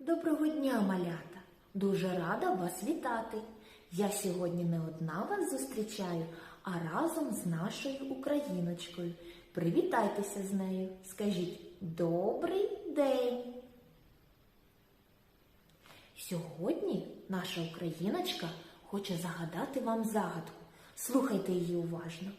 Доброго дня, малята! Дуже рада вас вітати. Я сьогодні не одна вас зустрічаю, а разом з нашою україночкою. Привітайтеся з нею. Скажіть добрий день. Сьогодні наша україночка хоче загадати вам загадку. Слухайте її уважно.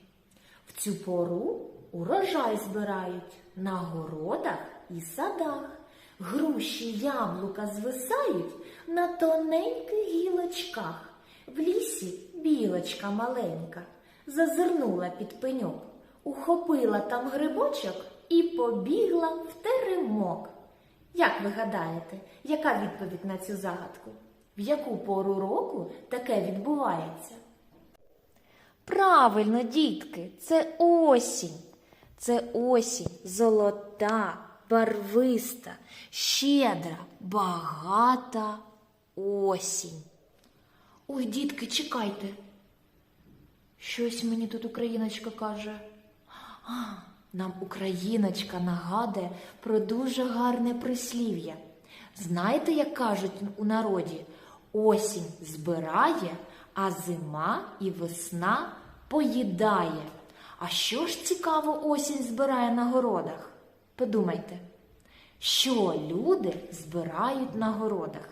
В цю пору урожай збирають на городах і садах. Груші яблука звисають на тоненьких гілочках. В лісі білочка маленька зазирнула під пеньок, ухопила там грибочок і побігла в теремок. Як ви гадаєте, яка відповідь на цю загадку? В яку пору року таке відбувається? Правильно, дітки, це осінь. Це осінь золота, барвиста, щедра, багата осінь. Ой, дітки, чекайте. Щось мені тут україночка каже. А, нам україночка нагадує про дуже гарне прислів'я. Знаєте, як кажуть у народі, осінь збирає, а зима і весна поїдає. А що ж цікаво осінь збирає на городах? Подумайте, що люди збирають на городах?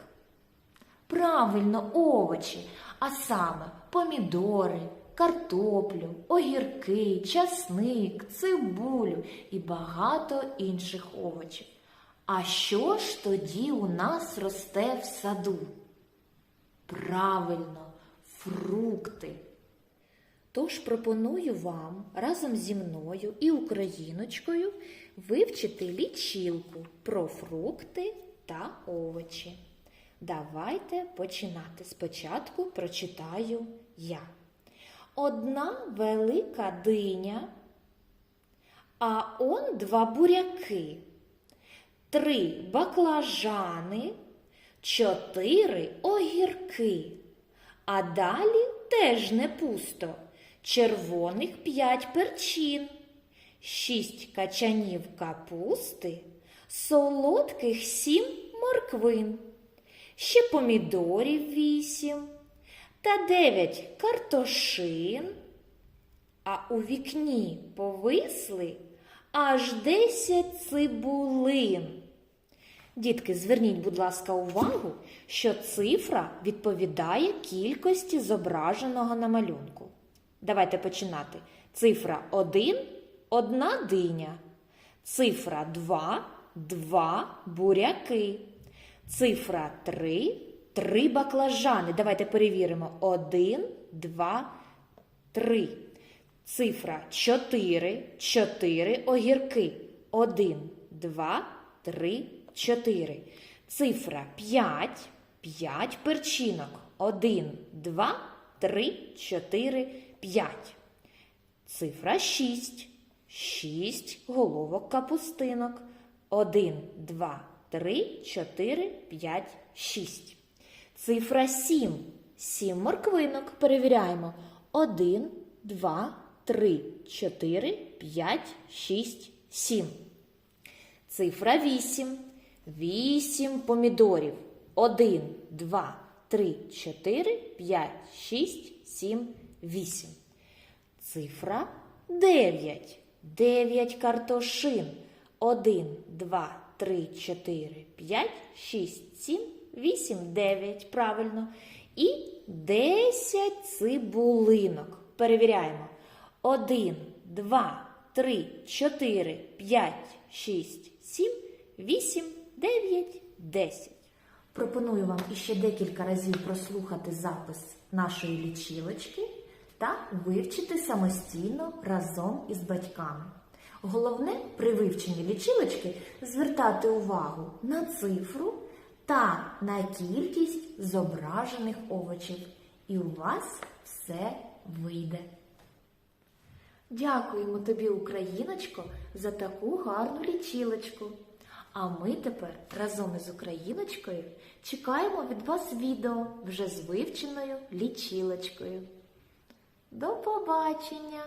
Правильно, овочі, а саме помідори, картоплю, огірки, часник, цибулю і багато інших овочів. А що ж тоді у нас росте в саду? Правильно, фрукти. Тож пропоную вам разом зі мною і україночкою вивчити лічилку про фрукти та овочі. Давайте починати. Спочатку прочитаю я. Одна велика диня, а он два буряки, три баклажани, чотири огірки. А далі теж не пусто. Червоних п'ять перчин, шість качанів капусти, солодких сім морквин, ще помідорів вісім та дев'ять картошин, а у вікні повисли аж десять цибулин. Дітки, зверніть, будь ласка, увагу, що цифра відповідає кількості зображеного на малюнку. Давайте починати. Цифра 1 одна диня. Цифра 2 два буряки. Цифра 3 три баклажани. Давайте перевіримо. 1, 2, 3. Цифра 4 чотири огірки. 1, 2, 3, 4. Цифра 5 5 перчинок. 1, 2, 3, 4, 5. Цифра 6 6 головок капустинок. 1, 2, 3, 4, 5, 6. Цифра 7 7 морквинок. Перевіряємо. 1, 2, 3, 4, 5, 6, 7. Цифра 8. 8 помідорів. 1, 2, 3, 4, 5, 6, 7, 8. Цифра 9. 9 картошин. 1, 2, 3, 4, 5, 6, 7, 8, 9. Правильно. І 10 цибулинок. Перевіряємо. 1, 2, 3, 4, 5, 6, 7, 8, 9, 10. Пропоную вам іще декілька разів прослухати запис нашої лічилочки та вивчити самостійно разом із батьками. Головне при вивченні лічилочки звертати увагу на цифру та на кількість зображених овочів. І у вас все вийде. Дякуємо тобі, Україночко, за таку гарну лічилочку. А ми тепер разом із Україночкою чекаємо від вас відео вже з вивченою лічилочкою. До побачення!